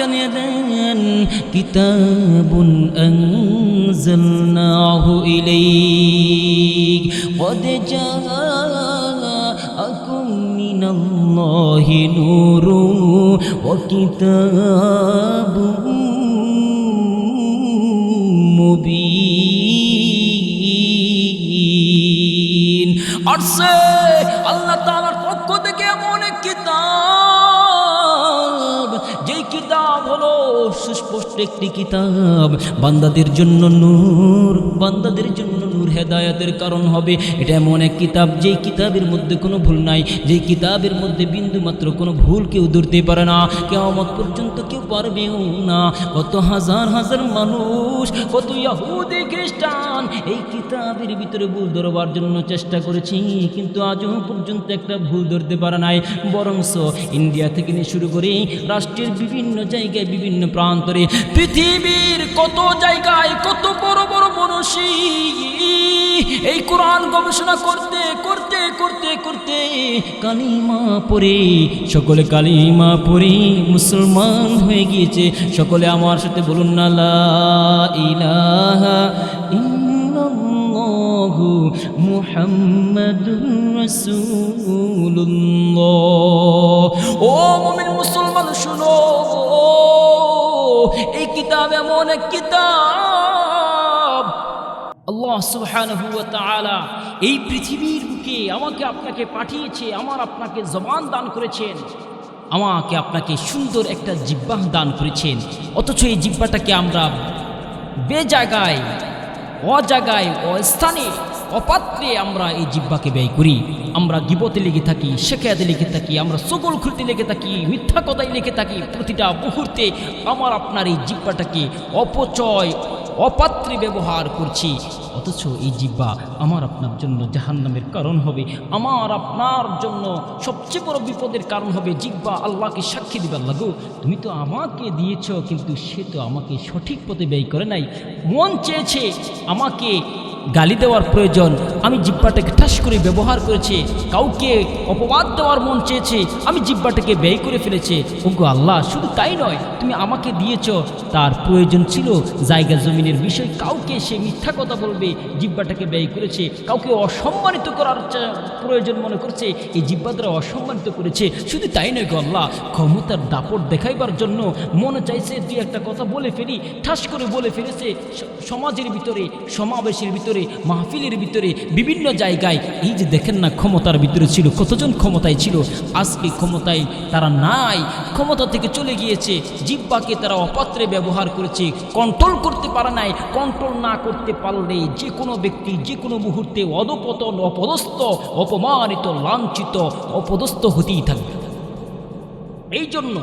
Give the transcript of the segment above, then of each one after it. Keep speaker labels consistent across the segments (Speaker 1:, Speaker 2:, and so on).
Speaker 1: জানিয়ে দেন কিতাবুন আনজালনাহু ইলাইক قد جاءكم من الله نور وكتاب মুবিন আসছে আল্লাহ তাআলার সুস্পষ্ট একটি কিতাব। বান্দাদের জন্য নূর, বান্দাদের জন্য নূর হেদায়াতের কারণ হবে। এটা এমন এক কিতাব, যেই কিতাবের মধ্যে কোনো ভুল নাই, যেই কিতাবের মধ্যে বিন্দু মাত্র কোনো ভুল কেউ ধরতে পারে না। কেমন পর্যন্ত কেউ পারবেও না। কত হাজার হাজার মানুষ, কত ইয়াহুদি খ্রিস্টান এই কিতাবের ভিতরে ভুল ধরবার জন্য চেষ্টা করেছি, কিন্তু আজও পর্যন্ত একটা ভুল ধরতে পারে নাই। বরংস ইন্ডিয়া থেকে নিয়ে শুরু করে রাষ্ট্রের বিভিন্ন জায়গায় বিভিন্ন প্রান্তরে পৃথিবীর কত জায়গায় কত বড় বড় মনীষী এই কোরআন গবেষণা করতে করতে করতে করতে কালিমা পড়ে, সকলে কালিমা পড়ে, মুসলমান হয়ে গিয়েছে। সকলে আমার সাথে বলুন না ইলাহা ইল্লাল্লাহু মুহাম্মাদুর ও মুমিন মুসলমান, শুনো। এই কিতাব এমন এক কিতাব। আল্লাহ সুবহানাহু এই পৃথিবীর বুকে আমাকে আপনাকে পাঠিয়েছে, আমার আপনাকে জবান দান করেছেন। আমাকে আপনাকে সুন্দর একটা জিব্বাহ দান করেছেন। অথচ এই জিব্বাটাকে আমরা বেজাগায় অজাগায় অস্থানে অপাত্রে আমরা এই জিব্বাকে ব্যয় করি। আমরা গিবতে লেগে থাকি, শেখায়াতে লেগে থাকি, আমরা সকল খুলতে লেগে থাকি, মিথ্যা কথায় লেগে থাকি, প্রতিটা মুহূর্তে আমার আপনার এই জিব্বাটাকে অপচয়, অপাত্রে ব্যবহার করছি। অথচ এই জিব্বা আমার আপনার জন্য জাহান্নামের কারণ হবে, আমার আপনার জন্য সবচেয়ে বড় বিপদের কারণ হবে জিব্বা আল্লাহকে সাক্ষী দিবে আল্লাহ গো। তুমি তো আমাকে দিয়েছ, কিন্তু সে তো আমাকে সঠিক পথে ব্যয় করে নাই। মন চেয়েছে আমাকে গালি দেওয়ার প্রয়োজন। আমি জিব্বাটাকে ঠাস করে ব্যবহার করেছে। কাউকে অপবাদ দেওয়ার মন চেয়েছে। আমি জিব্বাটাকে ব্যয় করে ফেলেছে। ওগো আল্লাহ, শুধু তাই নয়, তুমি আমাকে দিয়েছ। তার প্রয়োজন ছিল জায়গা জমিনের বিষয়। কাউকে সে মিথ্যা কথা বলবে, জিব্বাটাকে ব্যয় করেছে। কাউকে অসম্মানিত করার প্রয়োজন মনে করছে। এই জিব্বা দ্বারা অসম্মানিত করেছে। শুধু তাই নয় গো আল্লাহ, ক্ষমতার দাপট দেখাইবার জন্য মনে চাইছে দুই একটা কথা বলে ফেলি। ঠাস করে বলে ফেলেছে সমাজের ভিতরে, সমাবেশের ভিতরে। মাহফিলের ভিতরে, বিভিন্ন জায়গায়, এই যে দেখেন না ক্ষমতার ভিতরে ছিল, কতজন ক্ষমতায় ছিল, আজকে ক্ষমতায় তারা নাই, ক্ষমতা থেকে চলে গিয়েছে, জিব্বাকে তারা অপাত্রে ব্যবহার করেছে কন্ট্রোল করতে পারে নাই কন্ট্রোল না করতে পারলে যে কোনো ব্যক্তি, যে কোনো মুহূর্তে অধপতন, অপদস্থ, অপমানিত, লাঞ্ছিত, অপদস্থ হতেই থাকবে। এই জন্য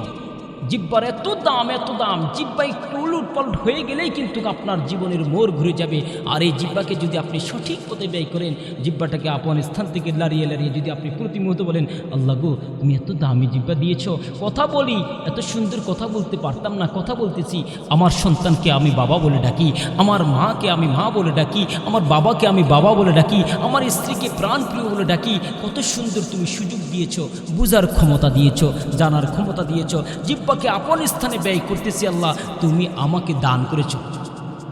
Speaker 1: জিব্বার এত দাম এত দাম। জিব্বা একটু উলুট পালট হয়ে গেলেই কিন্তু আপনার জীবনের মোড় ঘুরে যাবে। আর এই জিব্বাকে যদি আপনি সঠিক পথে ব্যয় করেন, জিব্বাটাকে আপন স্থান থেকে লাড়িয়ে লাড়িয়ে যদি আপনি প্রতি মুহূর্তে বলেন, আল্লাহ গো, তুমি এত দামি জিব্বা দিয়েছ। কথা বলি, এত সুন্দর কথা বলতে পারতাম না, কথা বলতেছি। আমার সন্তানকে আমি বাবা বলে ডাকি, আমার মাকে আমি মা বলে ডাকি, আমার বাবাকে আমি বাবা বলে ডাকি, আমার স্ত্রীকে প্রাণপ্রিয় বলে ডাকি। কত সুন্দর তুমি সুযোগ দিয়েছ, বুঝার ক্ষমতা দিয়েছ, জানার ক্ষমতা দিয়েছ। জিব্বাকে আপন স্থানে ব্যয় করতেছি আল্লাহ তুমি আমাকে দান করেছ।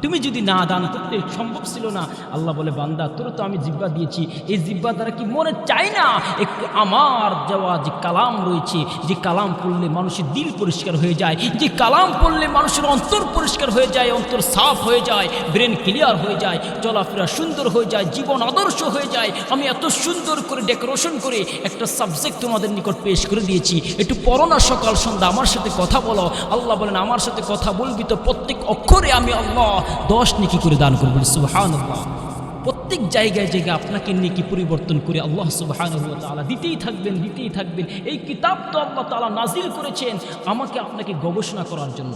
Speaker 1: তুমি যদি না দান করতে সম্ভব ছিল না, আল্লাহ বলে, বান্দা, তোর তো আমি জিব্বা দিয়েছি। এই জিব্বা দ্বারা কি মনে চাই না? একটু আমার যাওয়া যে কালাম রয়েছে, যে কালাম পড়লে মানুষের দিল পরিষ্কার হয়ে যায়, যে কালাম পড়লে মানুষের অন্তর পরিষ্কার হয়ে যায়, অন্তর সাফ হয়ে যায় ব্রেন ক্লিয়ার হয়ে যায়, চলাফেরা সুন্দর হয়ে যায়, জীবন আদর্শ হয়ে যায়। আমি এত সুন্দর করে ডেকোরেশন করে একটা সাবজেক্ট তোমাদের নিকট পেশ করে দিয়েছি। একটু পড়ো না সকাল সন্ধ্যা, আমার সাথে কথা বলো। আল্লাহ বলেন, আমার সাথে কথা বলবি তো প্রত্যেক অক্ষরে আমি আল্লাহ দশ নিকি করে দান করব সুহান প্রত্যেক জায়গায় জায়গায় আপনাকে নেকি পরিবর্তন করে আল্লাহ সুবহান তাআলা দিতেই থাকবেন দিতেই থাকবেন। এই কিতাব তো আল্লাহ তালা নাজিল করেছেন, আমাকে আপনাকে গবেষণা করার জন্য।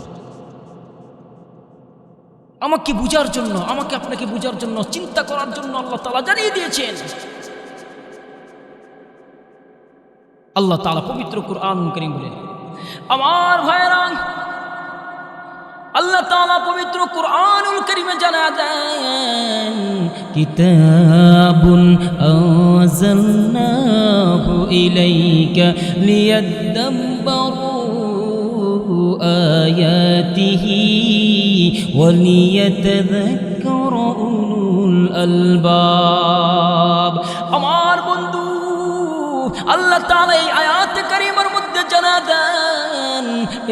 Speaker 1: আমাকে বুঝার জন্য, আমাকে আপনাকে বুঝার জন্য, চিন্তা করার জন্য আল্লাহ তালা জানিয়ে দিয়েছেন। আল্লাহ তালা পবিত্র কোরআন করিম বলেন, আমার ভাইরা الله আল্লাহ তালা قرآن الكريم করিমে জানা كتابٌ أنزلناه إليك ليدبروا آياته وليتذكر أولو الألباب أمار بندو الله تعالى آيات كريمة مدة جنادان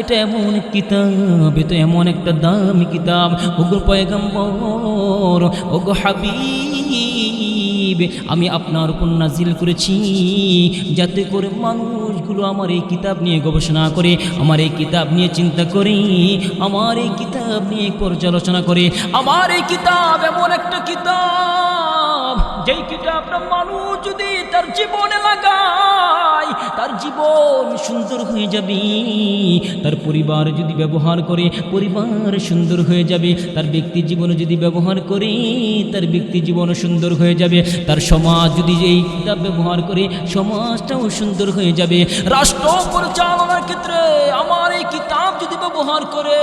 Speaker 1: এটা এমন কিতাব, এটা এমন একটা দামি কিতাব। ওগো পয়গম্বর, ওগো হাবিব, আমি আপনার উপর নাজিল করেছি। যাতে করে মানুষগুলো আমার এই কিতাব নিয়ে গবেষণা করে, আমার এই কিতাব নিয়ে চিন্তা করে, আমার এই কিতাব নিয়ে পর্যালোচনা করে। আমার এই কিতাব এমন একটা কিতাব, যেই কিতাবটা মানুষ জীবন সুন্দর হয়ে যাবে। তার পরিবার যদি ব্যবহার করে, পরিবার সুন্দর হয়ে যাবে। তার ব্যক্তি জীবনে যদি ব্যবহার করে, তার ব্যক্তি জীবনও সুন্দর হয়ে যাবে। তার সমাজ যদি এই কিতাব ব্যবহার করে, সমাজটাও সুন্দর হয়ে যাবে। রাষ্ট্র পরিচালনার ক্ষেত্রে আমার যদি ব্যবহার করে,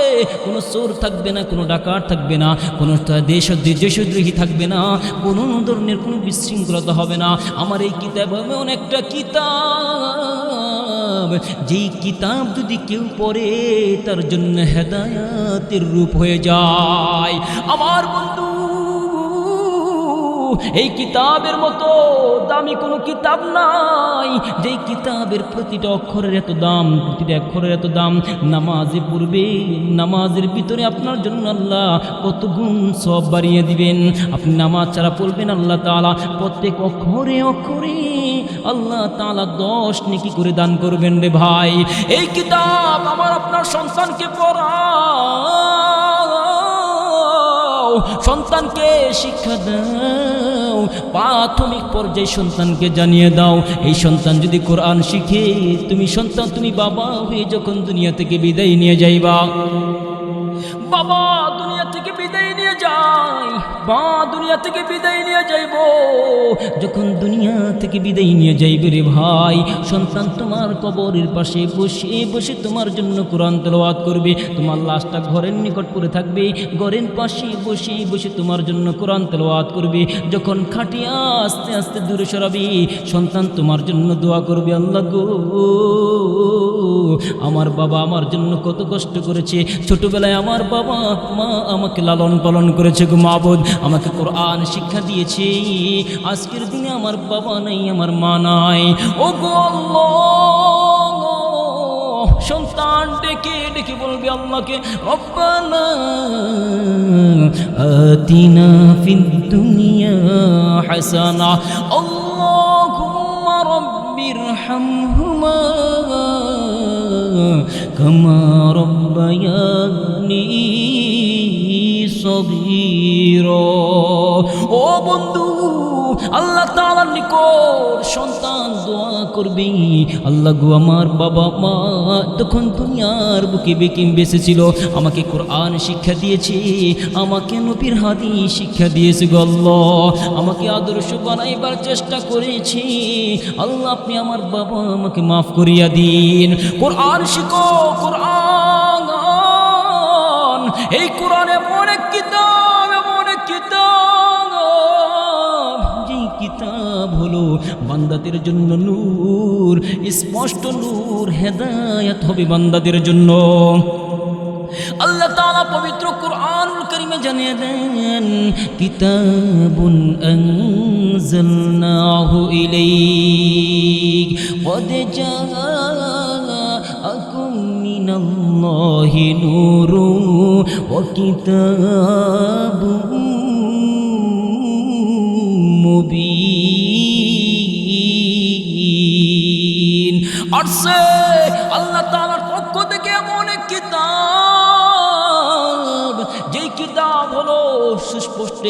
Speaker 1: কোনো চোর থাকবে না, কোনো ডাকাত থাকবে না, কোনো দেশ দেশদ্রোহী থাকবে না, কোনো ধরনের কোনো বিশৃঙ্খলতা হবে না। আমার এই কিতাব হবে অনেকটা কিতাব। যেই কিতাব যদি কেউ পড়ে, তার জন্য হেদায়াতের রূপ হয়ে যায়। আমার বন্ধু এই কিতাবের মতো দামি কোনো কিতাব নাই। যেই কিতাবের প্রতিটা অক্ষরের এত দাম, প্রতিটা অক্ষরের এত দাম। নামাজে পড়বে নামাজের ভিতরে আপনার জন্য আল্লাহ কত গুণ সব বাড়িয়ে দিবেন। আপনি নামাজ ছাড়া পড়বেন আল্লাহ তালা প্রত্যেক অক্ষরে অক্ষরে আল্লাহ তালা দশ নেকি করে দান করবেন রে ভাই। এই কিতাব আমার আপনার সন্তানকে পড়াও সন্তানকে শিক্ষা দাও, প্রাথমিক পর্যায়ে সন্তানকে জানিয়ে দাও। এই সন্তান যদি কোরআন শিখে, তুমি সন্তান, তুমি বাবা হয়ে যখন দুনিয়া থেকে বিদায় নিয়ে যাইবা, বাবা যাই মা দুনিয়া থেকে বিদায় নিয়ে যাইব। যখন দুনিয়া থেকে বিদায় নিয়ে যাইবে রে ভাই, সন্তান তোমার কবরের পাশে বসে বসে তোমার জন্য কোরআন তেলাওয়াত করবে। তোমার লাশটা ঘরের নিকট পড়ে থাকবে। ঘরের পাশে বসে বসে তোমার জন্য কোরআন তেলাওয়াত করবে। যখন খাটিয়া আস্তে আস্তে দূরে সরাবে, সন্তান তোমার জন্য দোয়া করবে, আল্লাহ গো। আমার বাবা আমার জন্য কত কষ্ট করেছে। ছোটবেলায় আমার বাবা মা আমাকে লালন পালন করেছে গো মাবুদ। আমাকে কোরআন শিক্ষা দিয়েছে। আজকের দিনে আমার বাবা নাই, আমার মা নাই। ও গো সন্তান ডেকে ডেকে বলবে আল্লাহকে, রব্বানা আতিনা ফিদ দুনিয়া হাসানা। আল্লাহুম্মা রাব্বির কামা রব্বায়ানি সগীরা ও বন্ধু আল্লাহ তাআলার নিকট সন্তান দোয়া করবে। আল্লাহ গো, আমার বাবা মা তখন দুনিয়ার বুকে বেঁকে বেসেছিল আমাকে কোরআন শিক্ষা দিয়েছে, আমাকে নবীর হাদি শিক্ষা দিয়েছে গল্ল আমাকে আদর্শ বানাইবার চেষ্টা করেছি। আল্লাহ, আপনি আমার বাবা আমাকে মাফ করিয়া দিন। কোরআন শিখো, কোরআন। এই কোরআন এক কিতাব বান্দাদের জন্য নূর স্পষ্ট নূর হেদায়াত হবে বান্দাদের জন্য আল্লাহ তাআলা পবিত্র কোরআনুল কারীমে জানিয়ে দেন কিতাবুন আনজালনাহু ইলাইক قد جاءكم من الله نور وكتاب আসছে আল্লাহ তালার পক্ষ থেকে এমন এক কিতাব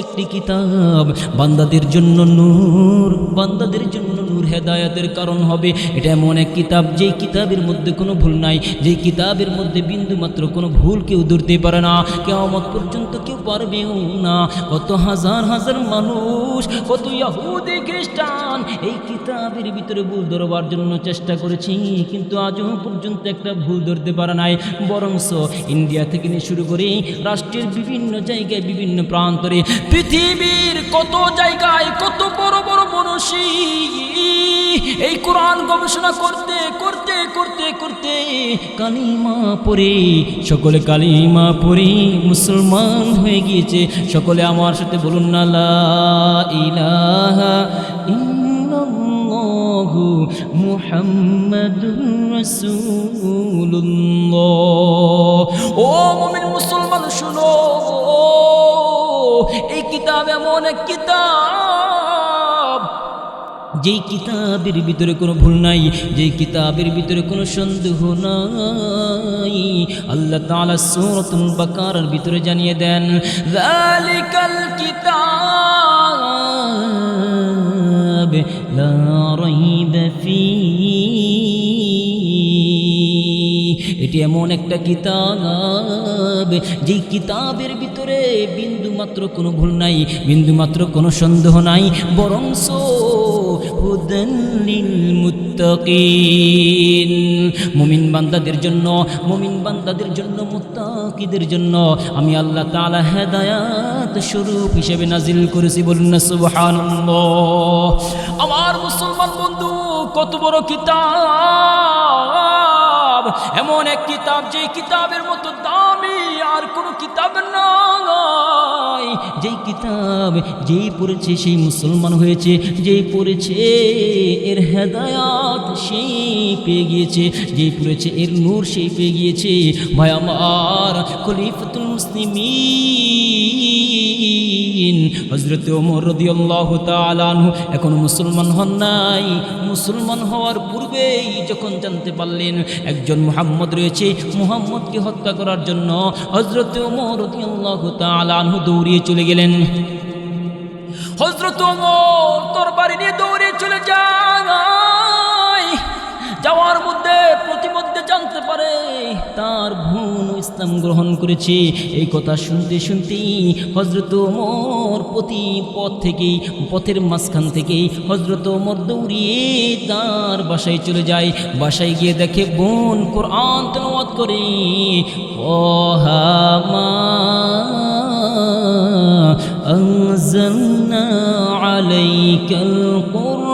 Speaker 1: একটি কিতাব। বান্দাদের জন্য নূর, বান্দাদের জন্য নূর হেদায়াতের কারণ হবে। এটা এমন এক কিতাব, যেই কিতাবের মধ্যে কোনো ভুল নাই, যেই কিতাবের মধ্যে বিন্দু মাত্র কোনো ভুল কেউ ধরতে পারে না। কেমন পর্যন্ত কেউ পারবেও না। কত হাজার হাজার মানুষ, কত ইয়াহুদি খ্রিস্টান এই কিতাবের ভিতরে ভুল ধরবার জন্য চেষ্টা করেছি, কিন্তু আজও পর্যন্ত একটা ভুল ধরতে পারে নাই। বরংস ইন্ডিয়া থেকে নিয়ে শুরু করে রাষ্ট্রের বিভিন্ন জায়গায়, বিভিন্ন প্রান্তরে পৃথিবীর কত জায়গায় কত বড় বড় মনীষী এই কোরআন গবেষণা করতে করতে করতে করতে কালিমা পড়ে, সকলে কালিমা পড়ে, মুসলমান হয়ে গিয়েছে। সকলে আমার সাথে বলুন না ইলাহা ইল্লাল্লাহু ও মুসলমান, শুনো। এই কিতাব এমন এক কিতাব, যেই কিতাবের ভিতরে কোনো ভুল নাই, যেই কিতাবের ভিতরে কোনো সন্দেহ নাই। আল্লাহ তাআলা সূরাতুল বাকারার ভিতরে জানিয়ে দেন, যালিকাল কিতাব লা এটি এমন একটা কিতাব, যেই কিতাবের ভিতরে বিন্দু মাত্র কোনো ভুল নাই, বিন্দুমাত্র কোনো সন্দেহ নাই বরং মুমিন বান্দাদের জন্য, মুমিন বান্দাদের জন্য, মুত্তাকিদের জন্য আমি আল্লাহ তাআলা হেদায়াত স্বরূপ হিসেবে নাজিল করেছি, বলুন না সুবহানাল্লাহ। আমার মুসলমান বন্ধু, কত বড় কিতাব! এমন এক কিতাব যে কিতাবের মতো দামি আর কোনো কিতাব নয় যেই কিতাব, যেই পড়েছে সেই মুসলমান হয়েছে, যেই পড়েছে এর হেদায়াত সেই পেয়ে গিয়েছে, যেই পড়েছে এর নূর সেই পেয়ে গিয়েছে। ভাই, আমার খলিফাতুল মুসলিমিন। হজরত ওমর রদিয়াল্লাহু তাআলা আনহু এখনও মুসলমান হন নাই। মুসলমান হওয়ার পূর্বেই যখন জানতে পারলেন একজন মুহাম্মদ রয়েছে, মুহাম্মদকে হত্যা করার জন্য হজরত ওমর রদিয়াল্লাহু তাআলা আনহু দৌড়িয়ে চলে গেলেন। হজরত ওমর তরবারি নিয়ে দৌড়ে চলে যায়। যাওয়ার মধ্যে প্রতিমধ্যে জানতে পারে তার ইসলাম গ্রহণ করেছে এই কথা শুনতে শুনতেই হজরত ওমর প্রতি পথ থেকেই পথের মাঝখান থেকেই হজরত ওমর দৌড়িয়ে তার বাসায় চলে যায় বাসায় গিয়ে দেখে বোন কোরআন তেলাওয়াত করে ওহামা أنزلنا عليك القرآن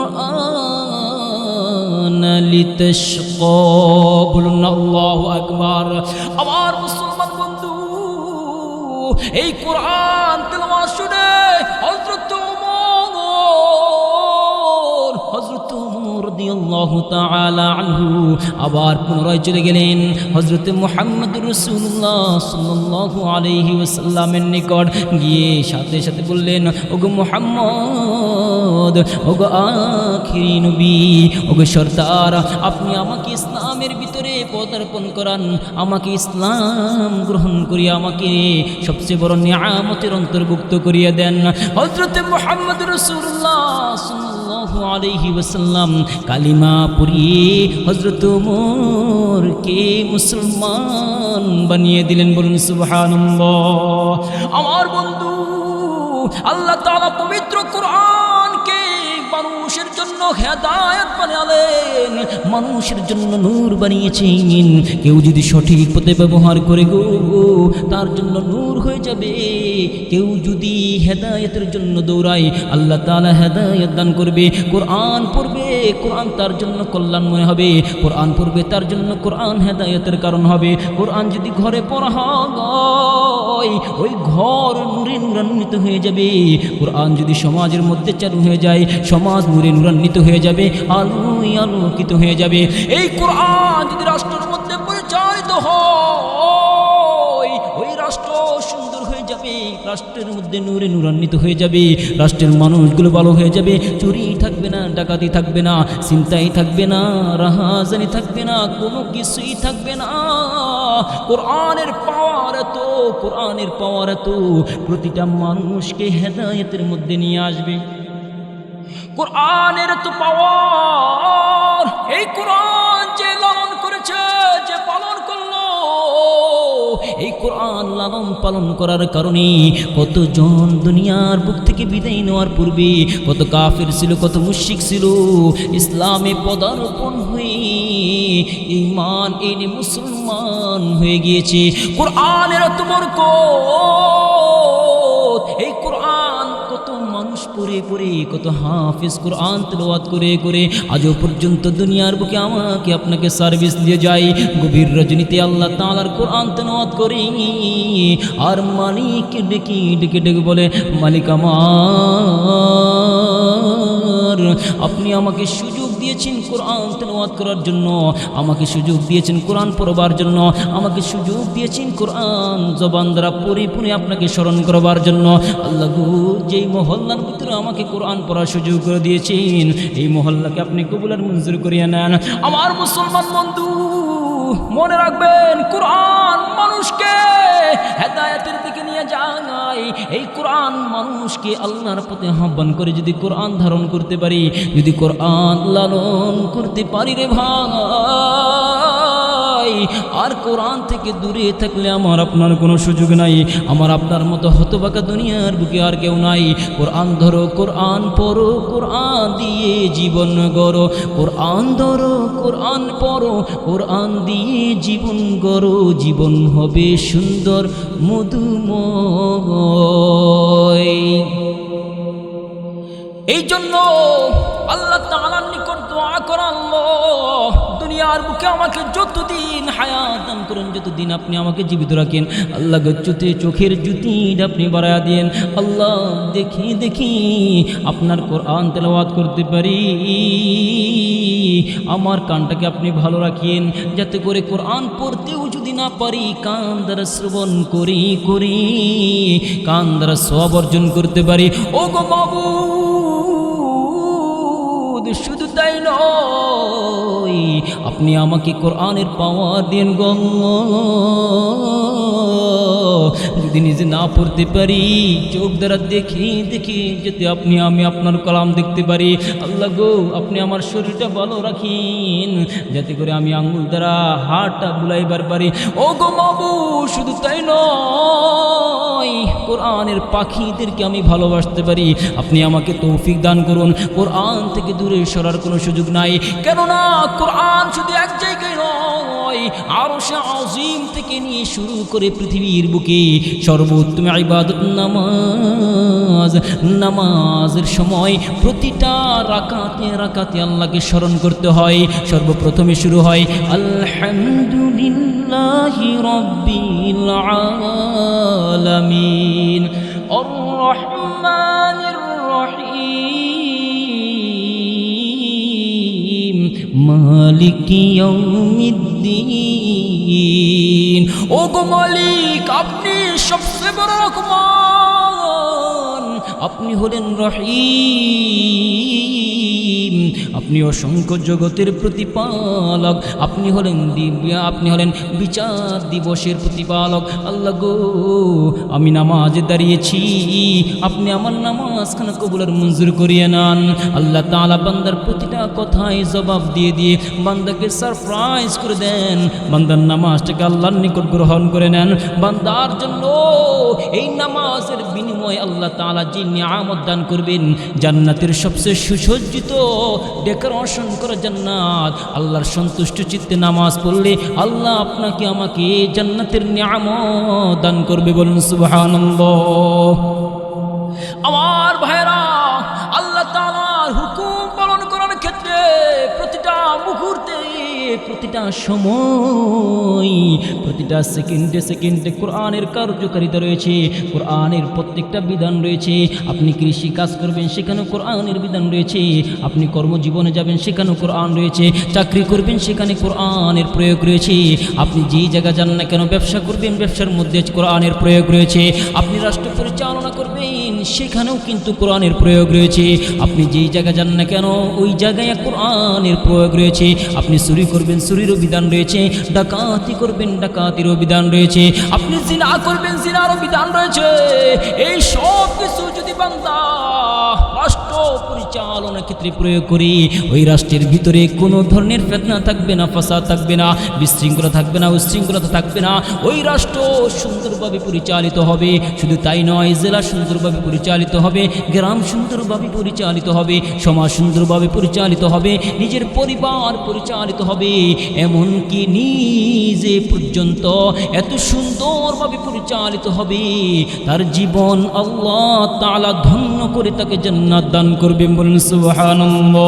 Speaker 1: লিতশকা বলুন আল্লাহু আকবার। আমার মুসলমান বন্ধু এই কোরআন তেলাওয়াত শুনে হযরত ওমর আবার পুনরায় চলে গেলেন হযরত মোহাম্মদ রাসূলুল্লাহ সাল্লাল্লাহু আলাইহি ওয়াসাল্লামের নিকট। গিয়ে সাথে সাথে বললেন, ওগো মুহাম্মদ, ওগো আখিরি নবী, ওগো সর্দার, আপনি আমাকে ইসলামের ভিতরে পদার্পণ করান, আমাকে ইসলাম গ্রহণ করিয়া আমাকে সবচেয়ে বড় নিয়ামতের অন্তর্ভুক্ত করিয়া দেন। হযরত মুহাম্মদ রাসূলুল্লাহ ওয়াসাল্লাম কালিমা পড়িয়ে হজরত কে মুসলমান বানিয়ে দিলেন। বলুন, সুবহানাল্লাহ। আমার বন্ধু, আল্লাহ তালা পবিত্র কোরআনকে মানুষের জন্য হেদায়েত বানালেন, মানুষের জন্য নূর বানিয়েছেন। কেউ যদি সঠিক পথে ব্যবহার করে গো, তার জন্য নূর হয়ে যাবে। কেউ যদি হেদায়তের জন্য দৌড়ায়, আল্লাহ তালা হেদায়ত দান করবে। কোরআন পড়বে, কোরআন তার জন্য কল্যাণ মনে হবে। কোরআন পড়বে, তার জন্য কোরআন হেদায়তের কারণ হবে। কোরআন যদি ঘরে পড়া হয়, ওই ঘর নূরে নূরান্বিত হয়ে যাবে। কোরআন যদি সমাজের মধ্যে চালু হয়ে যায়, সমাজ নূরান্বিত হয়ে যাবে, আলোয় আলোকিত হয়ে যাবে। এই কোরআন যদি রাষ্ট্রের মধ্যে পরিচালিত ওই রাষ্ট্র সুন্দর হয়ে যাবে, রাষ্ট্রের মধ্যে নূরে নূরান্বিত হয়ে যাবে, রাষ্ট্রের মানুষগুলো ভালো হয়ে যাবে, চুরি থাকবে না, ডাকাতি থাকবে না চিন্তাই থাকবে না, রাহাজানি থাকবে না, কোনো কিছুই থাকবে না। কোরআনের পাওয়ার এত, কোরআনের পাওয়ার এত, প্রতিটা মানুষকে হেদায়েতের মধ্যে নিয়ে আসবে। কোরআনের তো পাওয়ার। এই কোরআন যে লালন করেছে, যে পালন করল, এই কোরআন লালন পালন করার কারণে কতজন দুনিয়ার বুক থেকে বিদায় নেওয়ার পূর্বে কত কাফের ছিল, কত মুশিক ছিল, ইসলামে পদার্পণ হয়ে ইমান এনে মুসলমান হয়ে গিয়েছে। কোরআনের এত বরকত, এই কোরআন করে পড়ে কত হাফিজ কোরআন তেলাওয়াত করে করে, আজও পর্যন্ত দুনিয়ার বুকে আমাকে আপনাকে সার্ভিস দিয়ে যাই গভীর রজনীতে আল্লাহ তালার কোরআন তেলাওয়াত করি। আর মালিক ডেকে ডেকে ডেকে বলে, মালিক আমার। আপনি আমাকে সুযোগ দিয়েছেন কোরআন তেলাওয়াত করার জন্য। আমাকে সুযোগ দিয়েছেন কোরআন পড়বার জন্য। আমাকে সুযোগ দিয়েছেন কোরআন জবান দ্বারা পড়ে আপনাকে স্মরণ করবার জন্য। আল্লাহ যেই মহল্লার ভিতরে আমাকে কোরআন পড়ার সুযোগ করে দিয়েছেন, এই মহল্লাকে আপনি কবুলার মঞ্জুর করিয়ে নেন। আমার মুসলমান বন্ধু মনে রাখবেন, কোরআন মানুষকে হেদায়তের দিকে নিয়ে যায়। এই কোরআন মানুষকে আল্লাহর পথে আহ্বান করে যদি কোরআন ধারণ করতে পারি, যদি কোরআন লালন করতে পারি রে ভাই। আর কোরআন থেকে দূরে থাকলে আমার আপনার কোনো সুযোগ নাই। আমার আপনার মতো হতবাকা দুনিয়ার বুকে আর কেউ নাই। কোরআন ধরো, কোরআন পড়ো, কোরআন দিয়ে জীবন গড়ো। কোরআন ধরো, কোরআন পড়ো, কোরআন দিয়ে জীবন গড়ো। জীবন হবে সুন্দর, মধুময়। এই জন্য আল্লাহ তাআলার নিকট দোয়া করা দুনিয়ার বুকে আমাকে যতদিন হায়াত দান করেন, যতদিন আপনি আমাকে জীবিত রাখেন, আল্লাহ গচ্ছুতে চোখের জুতি আপনি বাড়ায়া দেন আল্লাহ, দেখি দেখি, আপনার কোরআন তেলাওয়াত করতে পারি। আমার কানটাকে আপনি ভালো রাখেন, যাতে করে কোরআন পড়তেও যদি না পারি, কান দ্বারা শ্রবণ করি করি, কান দ্বারা সব অর্জন করতে পারি। ও গো বাবু শুধু তাই নয় আপনি আমাকে কোরআনের পাওয়ার দিন গঙ্গ। যদি নিজে না পড়তে পারি, চোখ দ্বারা দেখি দেখি যাতে আপনি, আমি আপনার কলাম দেখতে পারি, আল্লাহ গো, আপনি আমার শরীরটা ভালো রাখিন, যাতে করে আমি আঙ্গুল দ্বারা হাটটা বুলাইবার পারি। ও গো বাবু শুধু তাই নয়, কোরআনের পাখিদেরকে আমি ভালোবাসতে পারি। আপনি আমাকে তৌফিক দান করুন। কোরআন থেকে দূরে সরার কোনো সুযোগ নাই। কেননা কোরআন শুধু এক জায়গায় নয় আরও সে আজিম থেকে নিয়ে শুরু করে পৃথিবীর বুকে সর্বোত্তম ইবাদত নামাজ। নামাজের সময় প্রতিটা রাকাতে রাকাতে আল্লাহকে স্মরণ করতে হয়। সর্বপ্রথমে শুরু হয়, আলহামদুলিল্লাহি রব্বিল আলামিন আর রহমানির রহিম, মালিকি ইয়াউমিদ্দিন ও গো মালিক আপনি সবচেয়ে বড় রহমান আপনি হলেন রহিম। আপনি অসংখ্য জগতের প্রতিপালক। আপনি হলেন আপনি হলেন বিচার দিবসের প্রতিপালক। আল্লাহ গো, আমি নামাজে দাঁড়িয়েছি। আপনি আমার নামাজখানা কবুলের মঞ্জুর করিয়ে নেন। আল্লাহ তালা বান্দার প্রতিটা কথায় জবাব দিয়ে দিয়ে বান্দাকে সারপ্রাইজ করে দেন। বান্দার নামাজটাকে আল্লাহর নিকট গ্রহণ করে নেন। বান্দার জন্য এই নামাজের বিনিময়ে আল্লাহ তালা যে নিয়ামত দান করবেন। জান্নাতের সবচেয়ে সুসজ্জিত ডেকোরেশন করা জান্নাত। আল্লাহর সন্তুষ্ট চিত্তে নামাজ পড়লে আল্লাহ আপনাকে আমাকে জান্নাতের নিয়ামত দান করবে বলুন শুভানন্দ আমার ভাইরা প্রতিটা সময়, প্রতিটা সেকেন্ডে সেকেন্ডে কোরআনের কার্যকারিতা রয়েছে, কোরআনের প্রত্যেকটা বিধান রয়েছে। আপনি কৃষি কাজ করবেন, সেখানেও কোরআনের বিধান রয়েছে। আপনি কর্মজীবনে যাবেন, সেখানেও কোরআন রয়েছে। চাকরি করবেন, সেখানে কোরআনের প্রয়োগ রয়েছে। আপনি যেই জায়গা যান না কেন, ব্যবসা করবেন, ব্যবসার মধ্যে কোরআনের প্রয়োগ রয়েছে। আপনি রাষ্ট্র পরিচালনা করবেন, সেখানেও কিন্তু কোরআনের প্রয়োগ রয়েছে। আপনি যেই জায়গা যান না কেন, ওই জায়গায় কোরআনের প্রয়োগ রয়েছে। আপনি চুরি করবেন চুরিরও বিধান রয়েছে, ডাকাতি করবেন ডাকাতিরও বিধান রয়েছে। আপনি জিনা করবেন জিনারও বিধান রয়েছে। এই সব কিছু যদি বাংলা পরিচালনা ক্ষেত্রে প্রয়োগ করি। ওই রাষ্ট্রের ভিতরে কোনো ধরনের ফেতনা থাকবে না, ফাসাদ থাকবে না, বিশৃঙ্খলা থাকবে না উশৃঙ্খলতা থাকবে না। ওই রাষ্ট্র সুন্দরভাবে পরিচালিত হবে। শুধু তাই নয়, জেলা সুন্দরভাবে পরিচালিত হবে, গ্রাম সুন্দরভাবে পরিচালিত হবে, সমাজ সুন্দরভাবে পরিচালিত হবে, নিজের পরিবার পরিচালিত হবে। এমনকি নিজে পর্যন্ত এত সুন্দরভাবে পরিচালিত হবে। তার জীবন আল্লাহ তাআলা ধন্য করে তাকে জান্নাত দান করবেন বলুন সুবহানাল্লাহ।